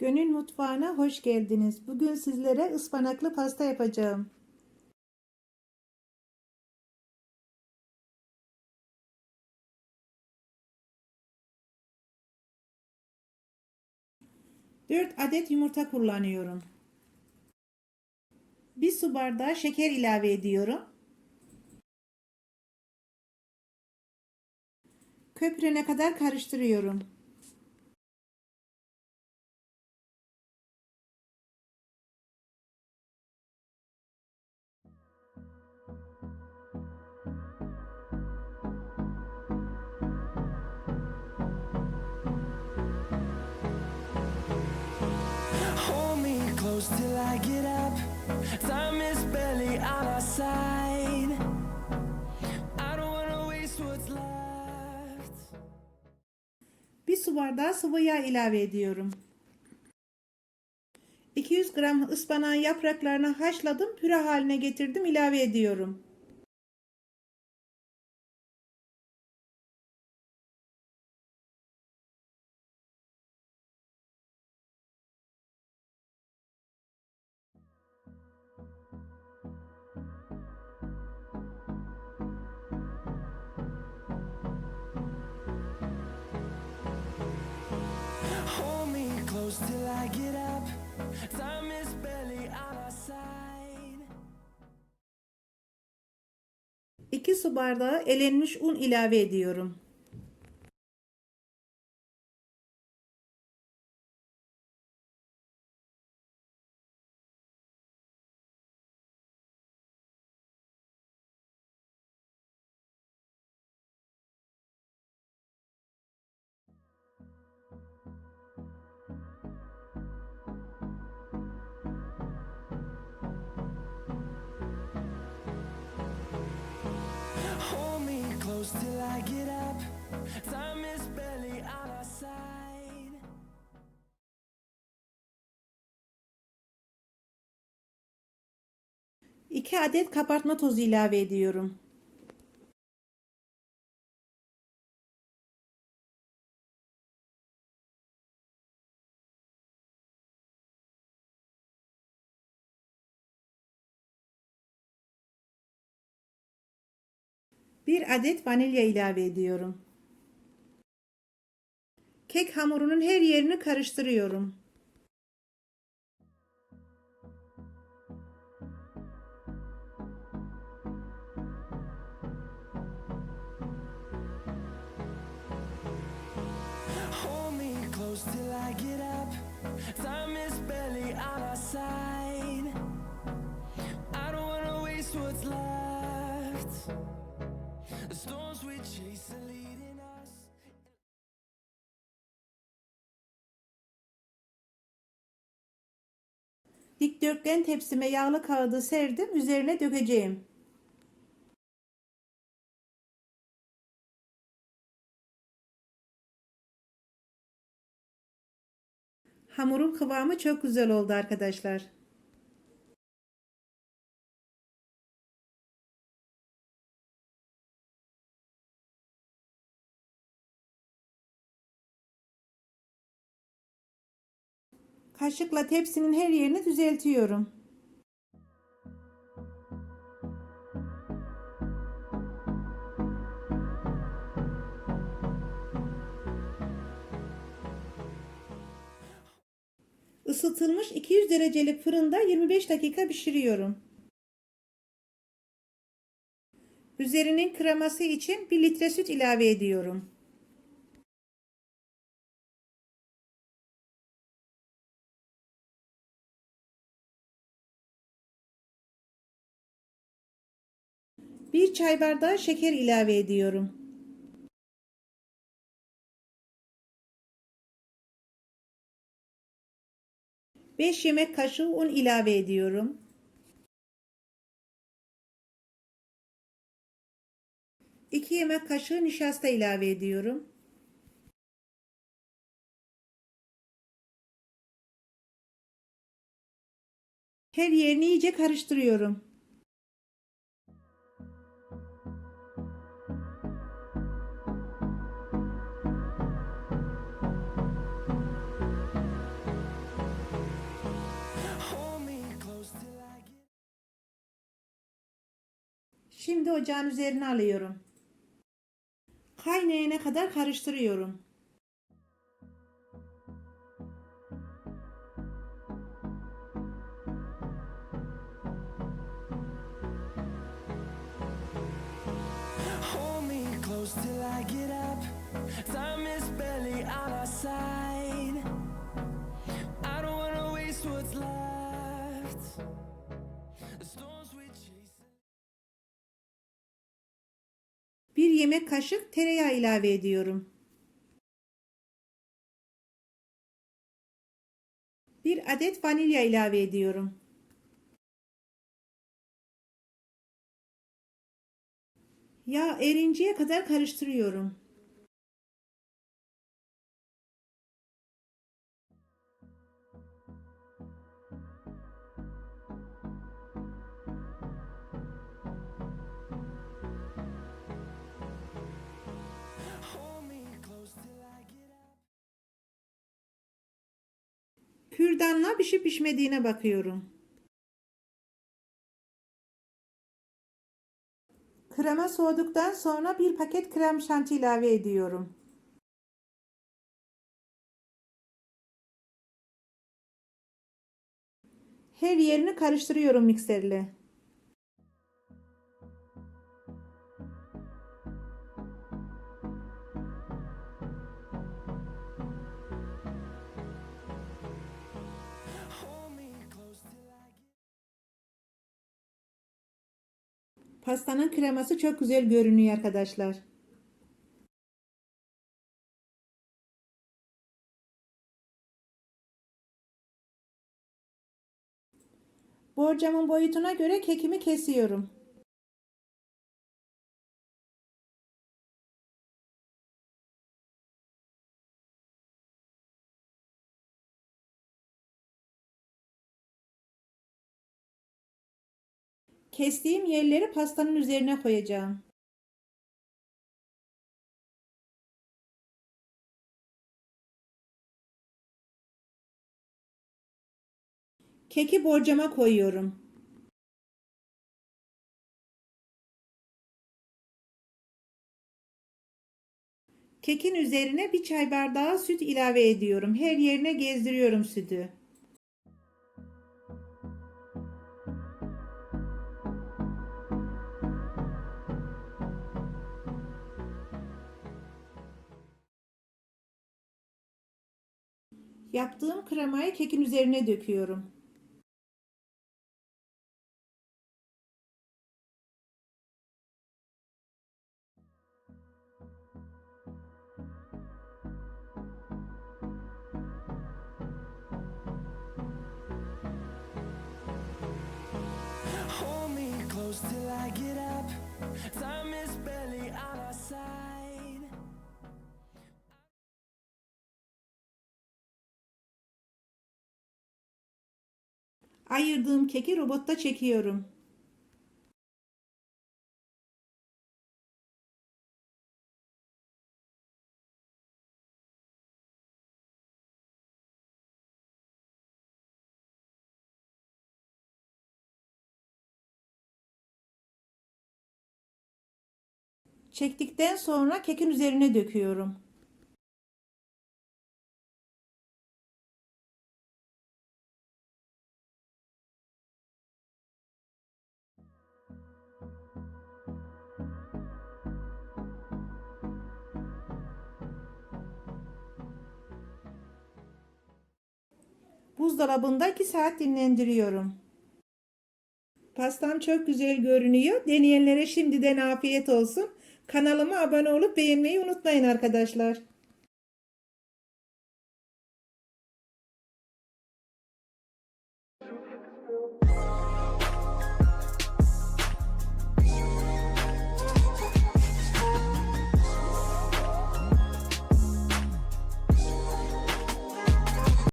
Gönül mutfağına hoş geldiniz. Bugün sizlere ıspanaklı pasta yapacağım. Dört adet yumurta kullanıyorum. Bir su bardağı şeker ilave ediyorum. Köpürene kadar karıştırıyorum. Time is barely on our side. I don't wanna waste what's left. Bir su bardağı sıvı yağ ilave ediyorum. 200 gram ıspanağın yapraklarını haşladım, püre haline getirdim, ilave ediyorum. Close till I get up. Time is barely on our side. 2 su bardağı elenmiş un ilave ediyorum. Close till I get up. Time is barely on our side. İki adet kabartma tozu ilave ediyorum. Bir adet vanilya ilave ediyorum. Kek hamurunun her yerini karıştırıyorum. Till I get up. Time is barely on our side. I don't wanna waste what's left. Storms we chase are leading us. Dikdörtgen tepsime yağlı kağıdı serdim, üzerine dökeceğim. Hamurun kıvamı çok güzel oldu arkadaşlar. Kaşıkla tepsinin her yerini düzeltiyorum. Isıtılmış 200 derecelik fırında 25 dakika pişiriyorum. Üzerinin kreması için 1 litre süt ilave ediyorum. Bir çay bardağı şeker ilave ediyorum. Beş yemek kaşığı un ilave ediyorum. İki yemek kaşığı nişasta ilave ediyorum. Her yerini iyice karıştırıyorum. Şimdi ocağın üzerine alıyorum. Kaynayana kadar karıştırıyorum. Till I get up. Time is barely on our side. I don't wanna waste what's left. The storms we chase. Bir yemek kaşık tereyağı ilave ediyorum. Bir adet vanilya ilave ediyorum. Yağ erinceye kadar karıştırıyorum. Kürdanla pişip pişmediğine bakıyorum. Krema soğuduktan sonra bir paket krem şanti ilave ediyorum. Her yerini karıştırıyorum mikserle. Pastanın kreması çok güzel görünüyor arkadaşlar. Borcamın boyutuna göre kekimi kesiyorum. Kestiğim yerleri pastanın üzerine koyacağım. Keki borcama koyuyorum. Kekin üzerine bir çay bardağı süt ilave ediyorum. Her yerine gezdiriyorum sütü. Yaptığım kremayı kekin üzerine döküyorum. Till I get up. Time is barely on our side. Ayırdığım keki robotta çekiyorum. Çektikten sonra kekin üzerine döküyorum. Buzdolabında 2 saat dinlendiriyorum. Pastam çok güzel görünüyor. Deneyenlere şimdiden afiyet olsun. Kanalıma abone olup beğenmeyi unutmayın arkadaşlar.